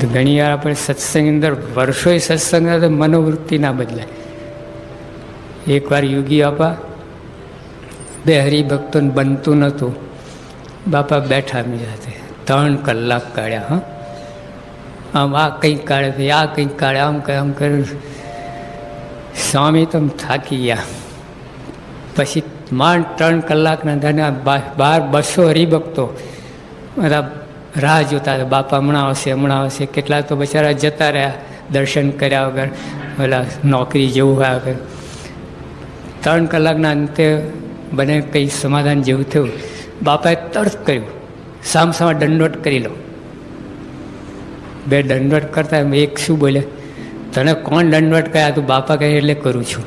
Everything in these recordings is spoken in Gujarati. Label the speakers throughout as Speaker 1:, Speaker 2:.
Speaker 1: ઘણી વાર આપણે સત્સંગ અંદર વર્ષોય સત્સંગ તો મનોવૃત્તિ ના બદલાય. એકવાર યોગી આપા બે હરિભક્તોને બનતું નહોતું. બાપા બેઠા એમની સાથે ત્રણ કલાક કાઢ્યા, હા. આમ આ કંઈક કાઢે છે, આ કંઈક કાઢે, આમ કરે, આમ કર્યું સ્વામી તો થાકી ગયા. પછી માંડ ત્રણ કલાકના ધને બાર બસો હરિભક્તો. બધા રાહ જોતા હતા. બાપા હમણાં આવશે હમણાં આવશે. કેટલાક તો બચારા જતા રહ્યા દર્શન કર્યા વગર. ઓલા નોકરી જેવું હોય વગર ત્રણ કલાકના અંતે બને કંઈ સમાધાન જેવું થયું. બાપાએ તરત કર્યું. સામસામા દંડોટ કરી લો. બે દંડવટ કરતા એક શું બોલે? તને કોણ દંડવટ કર્યા? તું બાપા કહે એટલે કરું છું.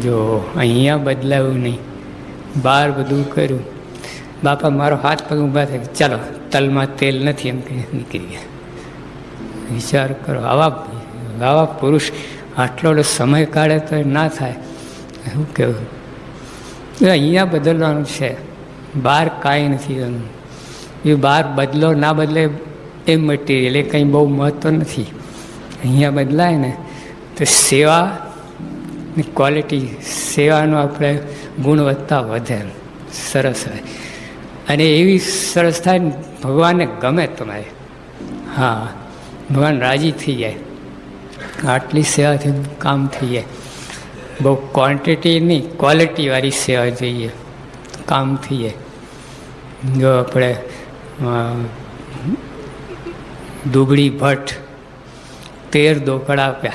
Speaker 1: જો, અહીંયા બદલાયું નહીં. બહાર બધું કર્યું. બાપા, મારો હાથ પગ ઊભા થાય. ચાલો, તલમાં તેલ નથી એમ કહી નીકળી ગયા. વિચાર કરો, આવા આવા પુરુષ આટલો સમય કાઢે તો ના થાય. શું કહેવું અહીંયા બદલવાનું છે. બહાર કાંઈ નથી એનું એ બહાર બદલો ના બદલે એ મટીરિયલ એ કંઈ બહુ મહત્ત્વ નથી. અહીંયા બદલાય ને તો સેવા ક્વોલિટી સેવાનો આપણે ગુણવત્તા વધે સરસ હોય. અને એવી સરસ થાય ભગવાનને ગમે તમારે. હા, ભગવાન રાજી થઈ જાય. આટલી સેવાથી કામ થઈ જાય. બહુ ક્વોન્ટિટી નહીં ક્વોલિટીવાળી સેવા જોઈએ. કામ થઈ જાય. જો આપણે દુબળી ભટ્ટ તેર દોકડા આપ્યા.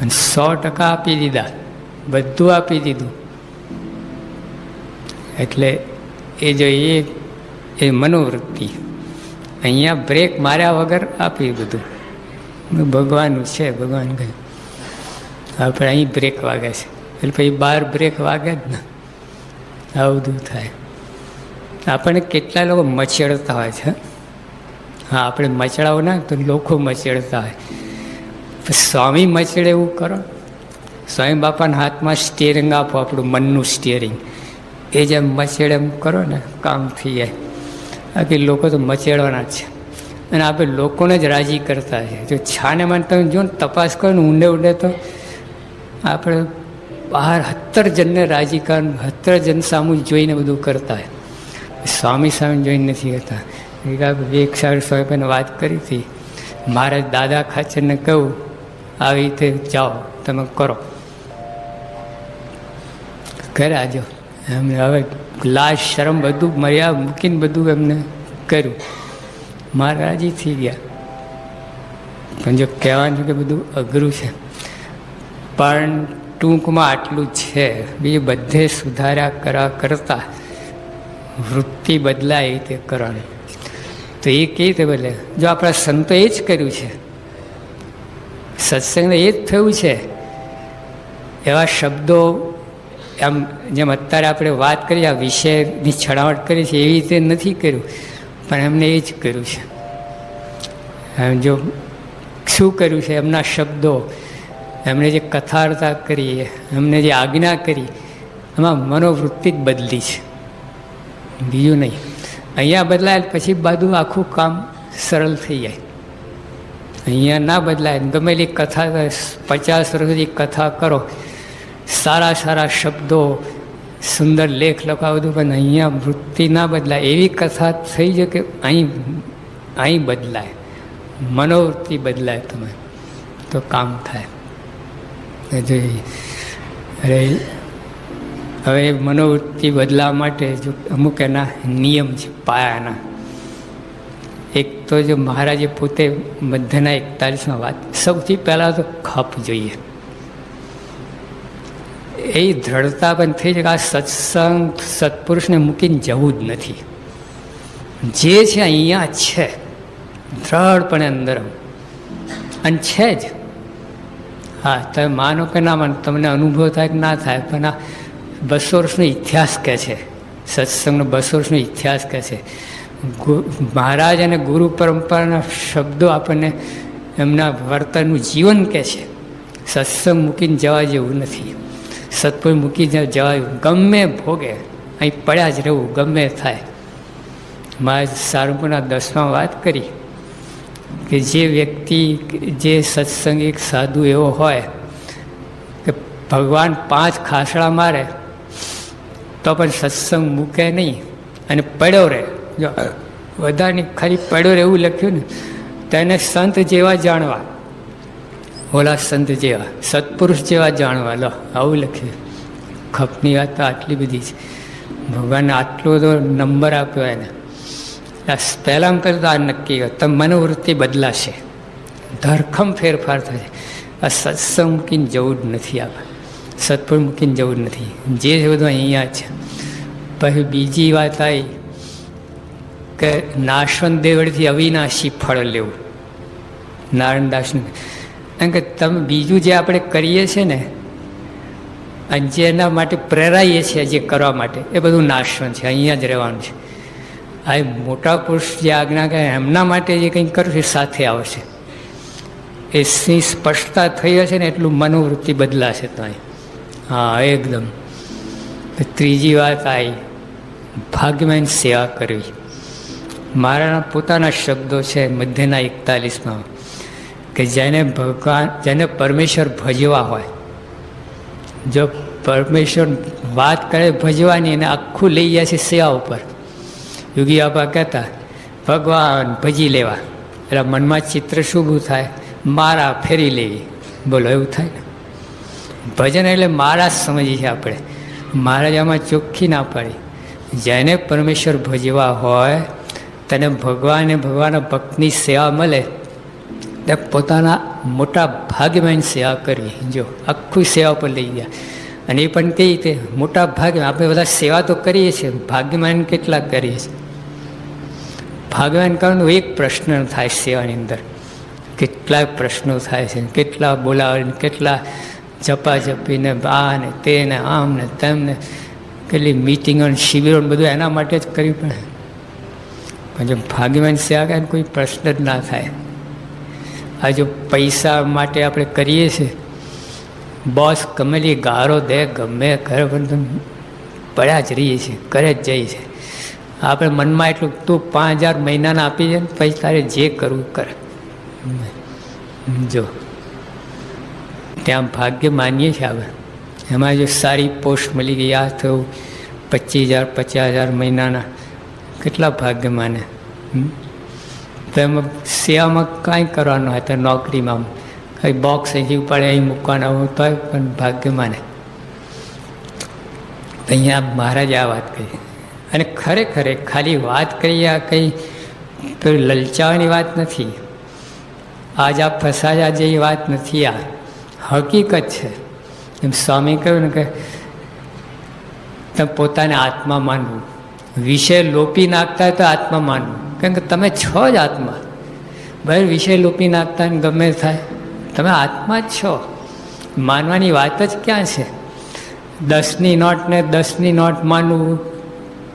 Speaker 1: પણ સો ટકા આપી દીધા. બધું આપી દીધું. એટલે એ જો એ મનોવૃત્તિ. અહીંયા બ્રેક માર્યા વગર આપી બધું. ભગવાનનું છે, ભગવાન કહ્યું આપણે અહીં બ્રેક વાગે છે. એટલે પછી બહાર બ્રેક વાગે જ ને. આવું થાય. આપણને કેટલા લોકો મચેડતા હોય છે, હા? આપણે મચડાવો ના, તો લોકો મચેડતા હોય. સ્વામી મચડે એવું કરો. સ્વામી બાપાના હાથમાં સ્ટિયરિંગ આપો, આપણું મનનું સ્ટિયરિંગ એ જેમ મચેડે એમ કરો ને, કામ થઈ જાય. બાકી લોકો તો મચેડવાના જ છે. અને આપણે લોકોને જ રાજી કરતા છે. જો છાને માન તમે જો ને તપાસ કરો ને ઊંડે ઊંડે તો આપણે બહાર હત્તર જણને રાજી કરવાનું હત્તર જણ સામું જોઈને બધું કરતા સ્વામી સામે જોઈને નથી કરતા. એક સાહેબ સ્વામીને વાત કરી હતી. મારે દાદા ખાચરને કહું, આવી રીતે જાઓ, તમે કરો. ઘરે આજો. એમને હવે લાજ શરમ બધું મર્યા મૂકીને બધું એમને કર્યું. મારા રાજી થઈ ગયા. પણ જો કહેવાનું કે બધું અઘરું છે. પણ ટૂંકમાં આટલું છે. બીજું બધે સુધાર્યા કરા કરતા વૃત્તિ બદલાય એ રીતે કરવાની. તો એ કેવી રીતે બદલે? જો આપણા સંતો એ જ કર્યું છે. સત્સંગને એ જ થયું છે. એવા શબ્દો આમ જેમ અત્યારે આપણે વાત કરી આ વિષયની છણાવટ કરી છે એવી રીતે નથી કર્યું, પણ એમને એ જ કર્યું છે. જો શું કર્યું છે, એમના શબ્દો, એમણે જે કથારતા કરી, એમને જે આજ્ઞા કરી, એમાં મનોવૃત્તિ જ બદલી છે. બીજું નહીં. અહીંયા બદલાય, પછી બધું આખું કામ સરળ થઈ જાય. અહીંયા ના બદલાય. ગમેલી કથા, પચાસ વર્ષથી કથા કરો સારા સારા શબ્દો, સુંદર લેખ લખાવ બધું પણ અહીંયા વૃત્તિ ના બદલાય. એવી કથા થઈ છે કે અહીં અહીં બદલાય. મનોવૃત્તિ બદલાય તમે. તો કામ થાય. અરે, હવે મનોવૃત્તિ બદલાવા માટે જો અમુક એના નિયમ છે, પાયાના. એક તો જો મહારાજે પોતે મધ્યના એકતાલીસમાં વાત, સૌથી પહેલાં તો ખપ જોઈએ. એ દ્રઢતા પણ થઈ છે કે આ સત્સંગ સત્પુરુષને મૂકીને જવું જ નથી. જે છે અહીંયા છે. દ્રઢપણે અંદર અને છે જ. હા, તમે માનો કે ના માનો, તમને અનુભવ થાય કે ના થાય, પણ આ બસો વર્ષનો ઇતિહાસ કહે છે. સત્સંગનો બસો વર્ષનો ઇતિહાસ કહે છે. મહારાજ અને ગુરુ પરંપરાના શબ્દો આપણને એમના વર્તનનું જીવન કહે છે. સત્સંગ મૂકીને જવા જેવું નથી. સત્પુર મૂકી જવાયું, ગમે ભોગે, અહીં પડ્યા જ રહેવું, ગમે થાય. મારે સારંગપુરના દસમાં વાત કરી કે જે વ્યક્તિ, જે સત્સંગિક સાધુ એવો હોય કે ભગવાન પાંચ ખાસડા મારે, તો પણ સત્સંગ મૂકે નહીં અને પડ્યો રહે. જો વધારે ખાલી પડ્યો રહે એવું લખ્યું ને તેને સંત જેવા જાણવા. ઓલા સંત જેવા, સત્પુરુષ જેવા જાણવા. લો, આવું લખ્યું ખપની વાત તો આટલી બધી છે. ભગવાન આટલો તો નંબર આપ્યો એને. પહેલાં આ નક્કી તમે મનોવૃત્તિ બદલાશે. ધરખમ ફેરફાર થશે. આ સત્સંગ મૂકીને જવું જ નથી આપણે સત્પુર મૂકીને જવું જ નથી. જે બધું અહીંયા છે. પછી બીજી વાત આવી કે નાશવંત દેવળથી અવિનાશી ફળ લેવું. નારાયણદાસનું કારણ કે તમે, બીજું જે આપણે કરીએ છીએ ને, અને જેના માટે પ્રેરાઈએ છીએ જે કરવા માટે, એ બધું નાશવન છે, અહીંયા જ રહેવાનું છે. આ મોટા પુરુષ જે આજ્ઞા કહે એમના માટે જે કંઈક કરું છે સાથે આવશે એ સિંહ સ્પષ્ટતા થઈ હશે ને, એટલું મનોવૃત્તિ બદલાશે તો હા, એકદમ. ત્રીજી વાત આવી ભાગ્યમાં સેવા કરવી. મારા પોતાના શબ્દો છે મધ્યના એકતાલીસમાં. કે જેને ભગવાન, જેને પરમેશ્વર ભજવા હોય. જો પરમેશ્વર વાત કરે ભજવાની, એને આખું લઈ જાય છે સેવા ઉપર. યોગી બાબા કહેતા, ભગવાન, ભજી લેવા. એટલે મનમાં ચિત્ર શું થાય મારા ફેરી લેવી. બોલો, એવું થાય ને? ભજન એટલે મારા જ સમજીએ છીએ આપણે. મહારાજ આમાં ચોખ્ખી ના પાડી. જેને પરમેશ્વર ભજવા હોય, તને ભગવાને ભગવાનના ભક્તની સેવા મળે તે પોતાના મોટા ભાગ્યમાન સેવા કરવી જો, આખું સેવા પર લઈ ગયા. અને એ પણ કઈ રીતે મોટા ભાગે આપણે બધા સેવા તો કરીએ છીએ ભાગ્યમાન કેટલા કરીએ છીએ? ભાગ્યમાન કરવાનો એક પ્રશ્ન થાય સેવાની અંદર. કેટલા પ્રશ્નો થાય છે, કેટલા બોલાવે, કેટલા જપા જપીને આ ને તે ને આમ ને તેમ ને કેટલી મિટિંગો ને શિબિરો ને બધું એના માટે જ કરવી પડે. પણ જો ભાગ્યમાન સેવા કરે, કોઈ પ્રશ્ન જ ના થાય. આ જો પૈસા માટે આપણે કરીએ છીએ બોસ ગમેલી ગારો દે, ગમે ઘર પણ પડ્યા જ રહીએ છીએ કરે જ જઈએ છીએ. આપણે મનમાં એટલું તું પાંચ હજાર મહિનાના આપી દે પછી તારે જે કરવું કરે. જો. ત્યાં ભાગ્ય માનીએ છીએ આપણે. એમાં જો સારી પોસ્ટ મળી ગઈ, આ થયું પચીસ હજાર, પચાસ હજાર મહિનાના. કેટલા ભાગ્ય માને? હમ? તો એમાં સેવામાં કાંઈ કરવાનું હોય તો નોકરીમાં કંઈ બોક્સ અહીંથી ઉપાડે, અહીં મૂકવાના હોય તો પણ ભાગ્ય માને તો અહીંયા મહારાજે આ વાત કરી અને ખરેખર ખાલી વાત કરીએ આ કંઈ તો લલચાવાની વાત નથી. આજ આ ફસાયા જેવી વાત નથી આ. હકીકત છે. એમ સ્વામી કહ્યું ને કે તમે પોતાને આત્મા માનવું. વિષય લોપી નાખતા હોય તો આત્મા માનવું. કારણ કે તમે છો જ આત્મા. ભાઈ વિષય લોપી નાખતા ને ગમે થાય. તમે આત્મા જ છો. માનવાની વાત જ ક્યાં છે? દસની નોટને દસની નોટ માનવું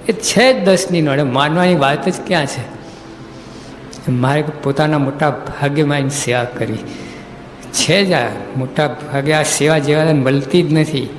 Speaker 1: એ છે જ દસની નોટ. માનવાની વાત જ ક્યાં છે? મારે પોતાના મોટા ભાગ્યમાં સેવા કરવી છે જ આ મોટા ભાગે આ સેવા જેવા મળતી જ નથી.